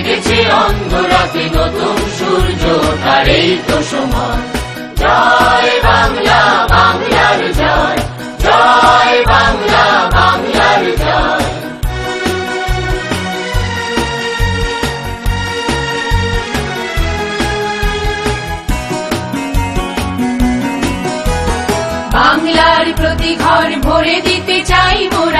এসেছে অন্ধরাতে নতুন সূর্য তার এই তো সময়। জয় বাংলা, বাংলার জয়। জয় বাংলা, বাংলার জয়। প্রতি ঘর ভরে দিতে চাই মোরা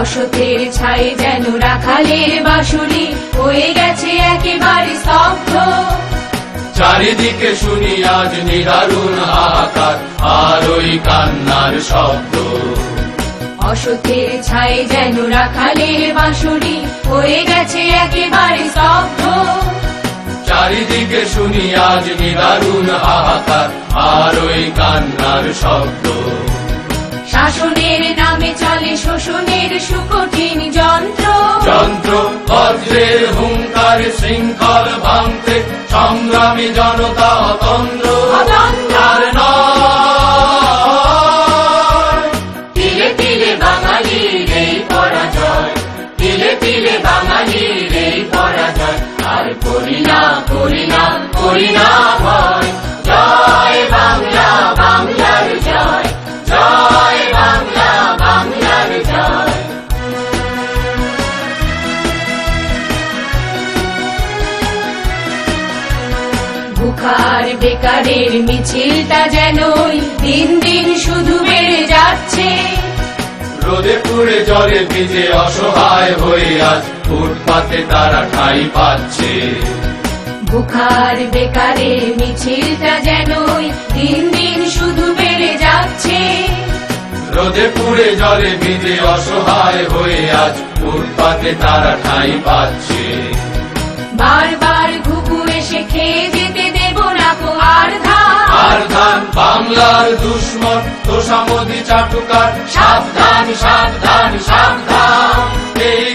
অসতের ছাই যেন রাখালের বাসুরি হয়ে গেছে একেবারে স্তব্ধ। চারিদিকে শুনি আজ নিদারুণ হাহাকার আর ওই কান্নার শব্দ। অসতের ছাই যেন রাখালের বাসুরি হয়ে গেছে একেবারে স্তব্ধ। চারিদিকে শুনি আজ নিদারুণ হাহাকার আর ওই কান্নার শব্দ। শাসনের নামে সুকঠিন যন্ত্র। যন্ত্র বজ্রের হুঙ্কার শৃঙ্খল ভাঙতে সংগ্রামী জনতা। আর নয়। তিলে তিলে বাঙালির এই পরাজয় তিলে তিলে বাঙালির এই পরাজয়। আর করি না করি না করি না। বুখার বেকারের মিছিলটা যেন দিন দিন শুধু বেড়ে যাচ্ছে। রোদে পুড়ে জলে ভিজে অসহায় হয়ে আজ ফুটপাতে তারা ঠাই পাচ্ছে। বুখার বেকারের মিছিলটা যেন দিন দিন শুধু বেড়ে যাচ্ছে। রোদে পুড়ে জলে ভিজে অসহায় হয়ে আজ ফুটপাতে তারা ঠাই পাচ্ছে। বারবার বাংলার দুশ্মন, তোষামদি চাটুকার। সাবধান সাবধান সাবধান। এই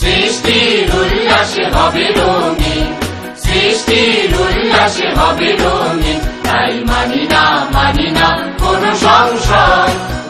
সৃষ্টির উল্লাসে হবে সৃষ্টির উল্লাসে হবে তাই মানি না মানি না, কোন সংশয়।